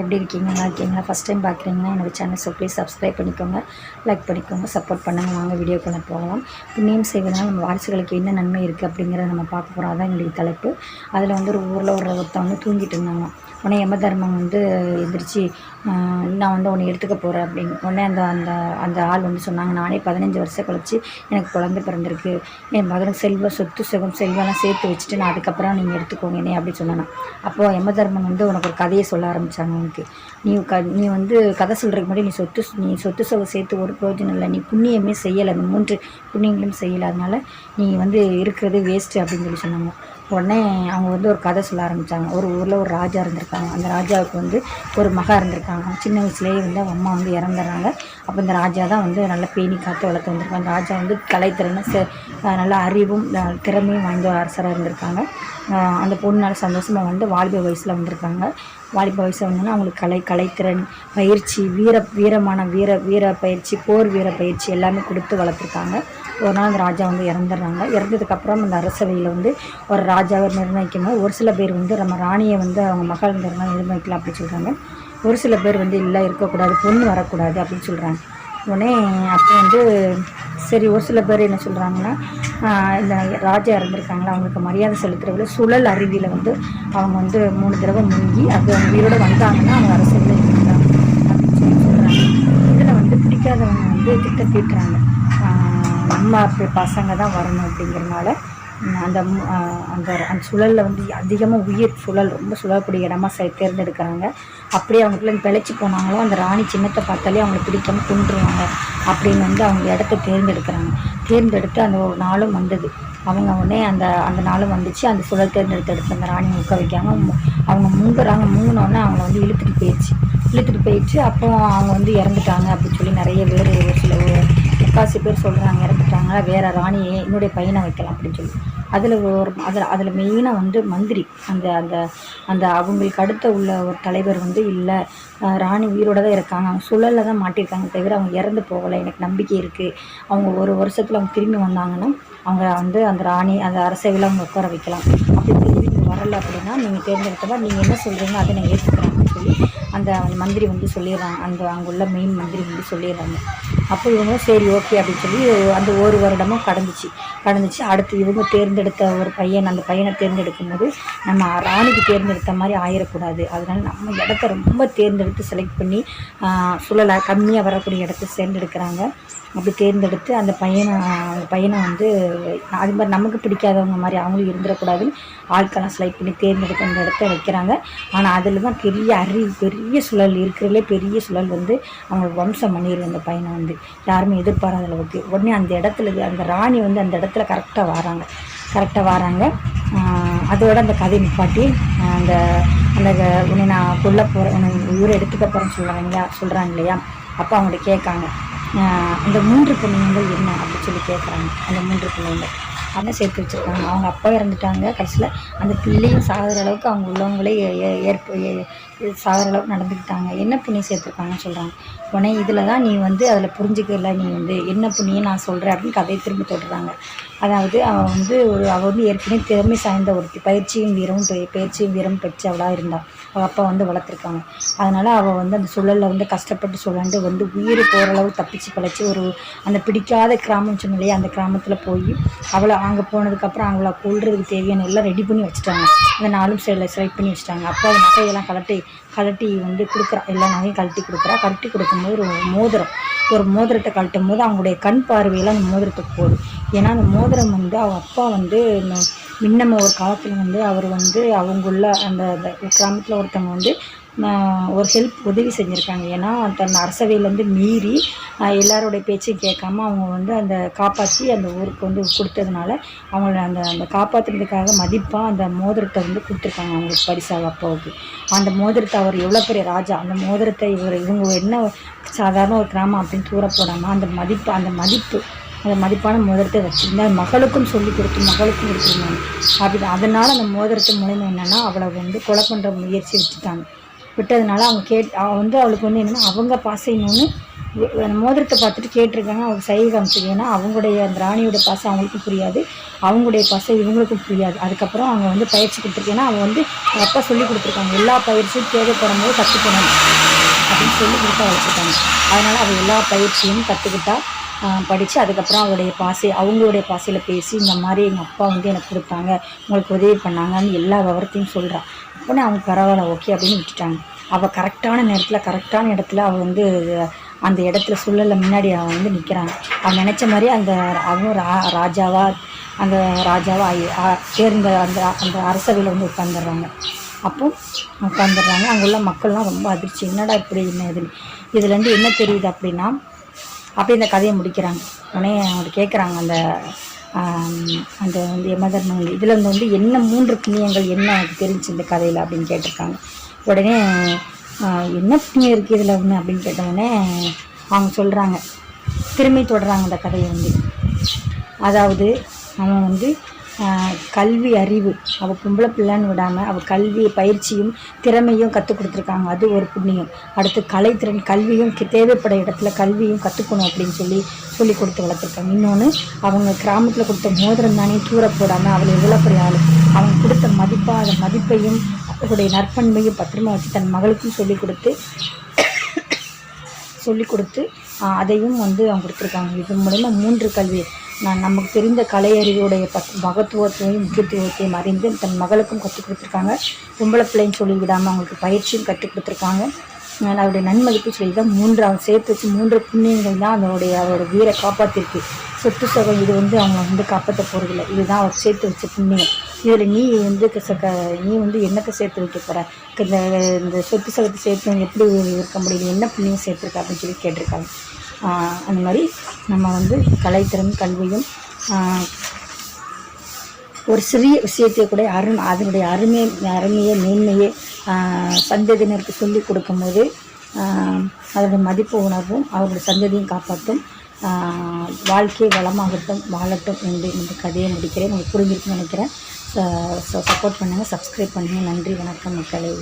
எப்படி இருக்கீங்க? நல்லா இருக்கீங்களா? ஃபஸ்ட் டைம் பார்க்குறீங்கன்னா என்னோடய சேனல் ஸோ ப்ளீஸ் சப்ஸ்கிரைப் பண்ணிக்கோங்க லைக் பண்ணிக்கோங்க சப்போர்ட் பண்ணுங்கள் வாங்க வீடியோக்குள்ளே போகலாம். புண்ணியம் செய்வதனால் நம்ம வாரிசுகளுக்கு என்ன நன்மை இருக்குது அப்படிங்கிறத நம்ம பார்க்க போகிறோம் அதான் என்னுடைய தலைப்பு. அதில் வந்து ஒரு ஊரில் ஒரு வந்து தூங்கிட்டு இருந்தாங்க. உடனே யம தர்மம் வந்து எந்திரிச்சு நான் வந்து உன்னை எடுத்துக்க போகிறேன் அப்படின்னு. உடனே அந்த அந்த அந்த ஆள் வந்து சொன்னாங்க நானே பதினஞ்சு வருஷம் கழிச்சு எனக்கு குழந்தை பிறந்திருக்கு. என் மகன் செல்வ சொத்து சுகம் செல்வெல்லாம் சேர்த்து வச்சுட்டு நான் அதுக்கப்புறம் நீங்கள் எடுத்துக்கோங்க என்னை அப்படி சொன்னாங்க. அப்போது யமதர்மன் வந்து உனக்கு ஒரு கதையை சொல்ல ஆரம்பித்தாங்க உனக்கு. நீ க நீ வந்து கதை சொல்கிறதுக்கு முன்னாடி நீ சொத்து நீ சொத்து சுகம் சேர்த்து ஒரு பிரயோஜனம் இல்லை. நீ புண்ணியமே செய்யலை. அந்த மூன்று புண்ணியங்களும் செய்யலை. அதனால் நீ வந்து இருக்கிறது வேஸ்ட்டு அப்படின்னு சொல்லி சொன்னாங்க உடனே அவங்க வந்து ஒரு கதை சொல்ல ஆரம்பித்தாங்க ஒரு ஊரில் ஒரு ராஜா இருந்திருக்காங்க. அந்த ராஜாவுக்கு வந்து ஒரு மகா இருந்திருக்காங்க. சின்ன வயசுலேயே வந்து அவங்க அம்மா வந்து இறந்துடுறாங்க. அப்போ இந்த ராஜா தான் வந்து நல்லா பேணி காத்து வளர்த்து வந்திருக்காங்க. அந்த ராஜா வந்து கலைத்திறனும் செ நல்ல அறிவும் திறமையும் வாய்ந்த ஒரு அரசராக இருந்திருக்காங்க அந்த பொண்ணால் சந்தோஷமாக வந்து வாலிப வயசில் வந்திருக்காங்க. வாலிப வயசில் வந்தோன்னா அவங்களுக்கு கலை கலைத்திறன் பயிற்சி வீர வீரமான வீர வீர பயிற்சி போர் வீர பயிற்சி எல்லாமே கொடுத்து வளர்த்துருக்காங்க. ஒரு நாள் அந்த ராஜா வந்து இறந்துடுறாங்க. இறந்ததுக்கப்புறம் அந்த அரசவையில் வந்து ஒரு ராஜாவை நிர்ணயிக்கும் போது ஒரு சில பேர் வந்து நம்ம ராணியை வந்து அவங்க மகள் நிர்ணயிக்கலாம் அப்படின்னு சொல்கிறாங்க ஒரு சில பேர் வந்து இல்லை இருக்கக்கூடாது பொண்ணு வரக்கூடாது அப்படின்னு சொல்கிறாங்க உடனே அப்போ வந்து சரி ஒரு சில பேர் என்ன சொல்கிறாங்கன்னா இந்த ராஜா இறந்துருக்காங்களா? அவங்களுக்கு மரியாதை செலுத்துறதுல சுழல் அருவியில் வந்து அவங்க வந்து மூணு தடவை முங்கி அது அவங்க உயிரோட வந்தாங்கன்னா அவங்க அரசியல் அப்படின்னு சொல்லி சொல்கிறாங்க இதில் வந்து பிடிக்காதவங்க வந்து திட்ட தீட்டுறாங்க. நம்ம அப்படி பசங்க தான் வரணும் அப்படிங்கிறனால அந்த அந்த அந்த சுழலில் வந்து அதிகமாக உயிர் சுழல் ரொம்ப சுழக்கூடிய இடமா சை தேர்ந்தெடுக்கிறாங்க. அப்படியே அவங்க பிழைச்சி போனாங்களோ அந்த ராணி சின்னத்தை பார்த்தாலே அவங்களை பிடிக்காம கொண்டுருவாங்க அப்படின்னு வந்து அவங்க இடத்த தேர்ந்தெடுக்கிறாங்க. தேர்ந்தெடுத்து அந்த ஒரு நாளும் வந்தது. அவங்க உடனே அந்த அந்த நாளும் வந்துச்சு. அந்த சுழல் தேர்ந்தெடுத்து எடுத்து அந்த ராணி முக்க வைக்காமல் அவங்க முங்குறாங்க. முங்கினோடனே அவங்கள வந்து இழுத்துட்டு போயிடுச்சு. இழுத்துட்டு போயிடுச்சு. அப்போ அவங்க வந்து இறந்துட்டாங்க அப்படின்னு சொல்லி நிறைய பேர் ஒரு சில முக்காசி பேர் சொல்கிறாங்க இறந்துட்டாங்க வேற ராணியே என்னுடைய பையனை வைக்கலாம் அப்படின்னு சொல்லி. அதில் ஒரு அதில் அதில் மெயினாக வந்து மந்திரி. அந்த அந்த அந்த அவங்களுக்கு அடுத்த உள்ள ஒரு தலைவர் வந்து இல்லை. ராணி உயிரோட தான் இருக்காங்க. அவங்க சுழலில் தான் மாட்டியிருக்காங்க தவிர அவங்க இறந்து போகலை. எனக்கு நம்பிக்கை இருக்குது அவங்க ஒரு வருஷத்தில் அவங்க திரும்பி வந்தாங்கன்னா அவங்க வந்து அந்த ராணி அந்த அரசவையில் அவங்க உட்கார வைக்கலாம். அப்படி திரும்பி வரலை அப்படின்னா நீங்கள் தேர்ந்தெடுத்தவா நீங்கள் என்ன சொல்கிறீங்க அதை நான் ஏற்றுக்கிறேன் அப்படின்னு சொல்லி அந்த மந்திரி வந்து சொல்லிடுறாங்க. அந்த அங்குள்ள மெயின் மந்திரி வந்து சொல்லிடுறாங்க. அப்போ இவங்க சரி ஓகே அப்படின்னு சொல்லி அந்த ஒரு வருடமும் கடந்துச்சு. கடந்துச்சு. அடுத்து இவங்க தேர்ந்தெடுத்த ஒரு பையன் அந்த பையனை தேர்ந்தெடுக்கும் போது நம்ம ராணிக்கு தேர்ந்தெடுத்த மாதிரி ஆயிடக்கூடாது அதனால் நம்ம இடத்த ரொம்ப தேர்ந்தெடுத்து செலக்ட் பண்ணி சுழலை கம்மியாக வரக்கூடிய இடத்த தேர்ந்தெடுக்கிறாங்க. அப்படி தேர்ந்தெடுத்து அந்த பையனை அந்த பையனை வந்து அது மாதிரி நமக்கு பிடிக்காதவங்க மாதிரி அவங்களும் இருந்துடக்கூடாதுன்னு ஆட்கள்லாம் செலக்ட் பண்ணி தேர்ந்தெடுத்து அந்த இடத்த வைக்கிறாங்க. ஆனால் அதில் தான் பெரிய அறிவு பெரிய பெரிய சுழல் இருக்கிறதுலே பெரிய சுழல் வந்து அவங்க வம்சம் பண்ணிடுது அந்த பையனை வந்து யாருமே எதிர்பாராத அளவுக்கு. உடனே அந்த இடத்துல அந்த ராணி வந்து அந்த இடத்துல கரெக்டாக வராங்க. கரெக்டாக வராங்க. அதோட அந்த கதை நிப்பாட்டி அந்த அந்த க- உன்னை நான் கொல்ல போகிறேன் உன்னை உயிரை எடுத்துக்க போகிறேன்னு சொல்கிறாங்க இல்லையா சொல்கிறாங்க இல்லையா? அப்போ அவங்கள்ட்ட கேட்காங்க. அந்த மூன்று புண்ணியங்கள் என்ன அப்படின்னு சொல்லி கேட்குறாங்க. அந்த மூன்று புண்ணியங்கள். அதை சேர்த்து வச்சுருக்காங்க. அவங்க அப்பா இறந்துட்டாங்க. கடைசியில் அந்த பிள்ளையும் சாகிற அளவுக்கு அவங்க உள்ளவங்களே ஏ- ஏற்ப சாகிற அளவுக்கு நடந்துக்கிட்டாங்க. என்ன புண்ணியம் சேர்த்துருக்காங்கன்னு சொல்கிறாங்க உடனே இதில் தான் நீ வந்து அதில் புரிஞ்சுக்கல நீ வந்து என்ன புண்ணியம் நான் சொல்கிறேன் அப்படின்னு கதையை திரும்ப தொடுறாங்க. அதாவது அவள் வந்து ஒரு அவள் வந்து ஏற்கனவே திறமை சாய்ந்த ஒருத்தி பயிற்சியும் வீரமும் பெ- பயிற்சியும் வீரம் பெற்றவளாக இருந்தாள் அவள் அப்பா வந்து வளர்த்துருக்காங்க. அதனால் அவள் வந்து அந்த சுழலில் வந்து கஷ்டப்பட்டு சுழண்டு வந்து உயிர் போகிற அளவு தப்பிச்சு பழச்சி ஒரு அந்த பிடிக்காத கிராமம் சொன்ன இல்லையா அந்த கிராமத்தில் போய் அவளை அங்கே போனதுக்கப்புறம் அவளை கொள்றதுக்கு தேவையான எல்லாம் ரெடி பண்ணி வச்சுட்டாங்க. அந்த நாளும் சைடில் செலக்ட் பண்ணி வச்சுட்டாங்க. அப்போ அந்த நகையெல்லாம் கலட்டி கழட்டி வந்து கொடுக்குறா. எல்லா நகையும் கழட்டி கொடுக்குறா. கழட்டி கொடுக்கும்போது ஒரு மோதிரம். ஒரு மோதிரத்தை கழட்டும் போது அவங்களுடைய கண் பார்வையில் அந்த மோதிரத்துக்கு போகுது ஏன்னா அந்த மோதிரம் வந்து அவள் அப்பா வந்து இந்த- முன்னம ஒரு காலத்தில் வந்து அவர் வந்து அவங்குள்ள அந்த அந்த கிராமத்தில் ஒருத்தவங்க வந்து ஒரு ஹெல்ப் உதவி செஞ்சுருக்காங்க. ஏன்னா தன் அரசவையிலேருந்து மீறி எல்லாரோடைய பேச்சையும் கேட்காம அவங்க வந்து அந்த காப்பாற்றி அந்த ஊருக்கு வந்து கொடுத்ததுனால அவங்கள அந்த அந்த காப்பாற்றுறதுக்காக மதிப்பாக அந்த மோதிரத்தை வந்து கொடுத்துருக்காங்க அவங்களுக்கு பரிசாக அப்பாவுக்கு அந்த மோதிரத்தை அவர் எவ்வளோ பெரிய ராஜா? அந்த மோதிரத்தை இவர் இவங்க என்ன சாதாரண ஒரு கிராமம் அப்படின்னு தூர போடாமல் அந்த மதிப்பு அந்த மதிப்பு அந்த மதிப்பான மோதிரத்தை வச்சுருந்தா மகளுக்கும் சொல்லி கொடுத்து மகளுக்கும் கொடுத்துருந்தாங்க. அப்படி அதனால் அந்த மோதிரத்து மூலயமா என்னென்னா அவளை வந்து கொலை பண்ணுற முயற்சி வச்சுட்டாங்க. விட்டதுனால அவங்க கேட் அவள் வந்து அவளுக்கு வந்து என்னென்னா அவங்க பாசை இன்னொன்று மோதிரத்தை பார்த்துட்டு கேட்டிருக்காங்க. அவங்க சைகை காமிச்சது. ஏன்னா அவங்களுடைய அந்த ராணியோட பாசை அவங்களுக்கும் புரியாது. அவங்களுடைய பாசை இவங்களுக்கும் புரியாது. அதுக்கப்புறம் அவங்க வந்து பயிற்சி கொடுத்துருக்கேன்னா அவங்க வந்து அப்பா சொல்லி கொடுத்துருக்காங்க. எல்லா பயிற்சியும் தேவைப்படும் போது கற்றுக்கணும் அப்படின்னு சொல்லி கொடுத்து வச்சுருக்காங்க அதனால் அவள் எல்லா பயிற்சியும் கற்றுக்கிட்டா படித்து அதுக்கப்புறம் அவளுடைய பாசை அவங்களுடைய பாசையில் பேசி இந்த மாதிரி எங்கள் அப்பா வந்து எனக்கு கொடுத்தாங்க. உங்களுக்கு உதவி பண்ணாங்கன்னு எல்லா விவரத்தையும் சொல்கிறான் உடனே அவங்க பரவாயில்ல ஓகே அப்படின்னு விட்டுட்டாங்க. அவள் கரெக்டான நேரத்தில் கரெக்டான இடத்துல அவள் வந்து அந்த இடத்துல சூழலில் முன்னாடி அவன் வந்து நிற்கிறாங்க அவன் நினச்ச மாதிரி அந்த அவனும் ரா ராஜாவா அந்த ராஜாவா ஆயி- தேர்ந்த அந்த அந்த அரசவையில் வந்து உட்காந்துடுறாங்க அப்போ உட்காந்துடுறாங்க அங்கே உள்ள மக்கள்லாம் ரொம்ப அதிர்ச்சி. என்னடா இப்படி என்ன இதுலேருந்து என்ன தெரியுது அப்படின்னா அப்படி இந்த கதையை முடிக்கிறாங்க. உடனே அவங்க கேட்குறாங்க அந்த அந்த வந்து யமதர்மங்கள் இதில் வந்து வந்து என்ன மூன்று புண்ணியங்கள் என்ன எனக்கு தெரிஞ்சு இந்த கதையில் அப்படின்னு கேட்டிருக்காங்க. உடனே என்ன புண்ணியம் இருக்குது இதில் ஒன்று அப்படின்னு கேட்டவுடனே அவங்க சொல்கிறாங்க திரும்பி தொடர்றாங்க அந்த கதையை வந்து. அதாவது அவன் வந்து கல்வி அறிவு. அவள் பொம்பளை பிள்ளைன்னு விடாமல் அவள் கல்வி பயிற்சியும் திறமையும் கற்றுக் கொடுத்துருக்காங்க. அது ஒரு புண்ணியம். அடுத்து கலைத்திறன் கல்வியும் தேவைப்பட இடத்துல கல்வியும் கற்றுக்கணும் அப்படின்னு சொல்லி சொல்லி கொடுத்து வளர்த்துருக்காங்க. இன்னொன்று அவங்க கிராமத்தில் கொடுத்த மோதிரம் தானே தூர போடாமல் அவளை எவ்வளோ பெரிய ஆள். அவங்க கொடுத்த மதிப்பாக அந்த மதிப்பையும் அவர்களுடைய நற்பண்பையும் பத்திரமா வச்சு தன் மகளுக்கும் சொல்லி கொடுத்து சொல்லி கொடுத்து அதையும் வந்து அவங்க கொடுத்துருக்காங்க. இது மூலயமா மூன்று கல்வி. நான் நமக்கு தெரிந்த கலையறிவுடைய பத் மகத்துவத்தையும் முக்கியத்துவத்தையும் அறிந்து தன் மகளுக்கும் கற்றுக் கொடுத்துருக்காங்க. பொம்பளை பிள்ளைன்னு சொல்லி விடாமல் அவங்களுக்கு பயிற்சியும் கற்றுக் கொடுத்துருக்காங்க. ஆஹ், அவருடைய நன்மதிப்பு சொல்லி தான் மூன்று அவன் சேர்த்து வச்சு மூன்று புண்ணியங்கள் தான் அதனுடைய அவரோட வீரை காப்பாற்றிருக்கு சொத்து சுகம் இது வந்து அவங்க வந்து காப்பாற்ற போகிறதில்ல இதுதான் அவர் சேர்த்து வச்ச புண்ணியம். இதில் நீ வந்து நீ வந்து என்னத்தை சேர்த்து வைக்க போகிற இந்த இந்த சொத்து சகத்தை சேர்த்து எப்படி இருக்க முடியும்? என்ன புண்ணியம் சேர்த்துருக்க அப்படின்னு சொல்லி கேட்டிருக்காங்க. அந்த மாதிரி நம்ம வந்து கலைத்திறன் கல்வியும் ஒரு சிறிய விஷயத்தை கூட அருண் அதனுடைய அருமை அருமையை மேன்மையை சந்ததியினருக்கு சொல்லி கொடுக்கும்போது அதனுடைய மதிப்பு உணர்வும் அவருடைய சந்ததியும் காப்பாற்றும் வாழ்க்கையை வாழ்க்கை வளமாகட்டும் வாழட்டும் என்று இந்த கதையை முடிக்கிறேன். உங்களுக்கு புரிஞ்சிருக்குன்னு நினைக்கிறேன். சப்போர்ட் பண்ணுங்கள் சப்ஸ்கிரைப் பண்ணுங்கள் நன்றி வணக்கம் மக்களே.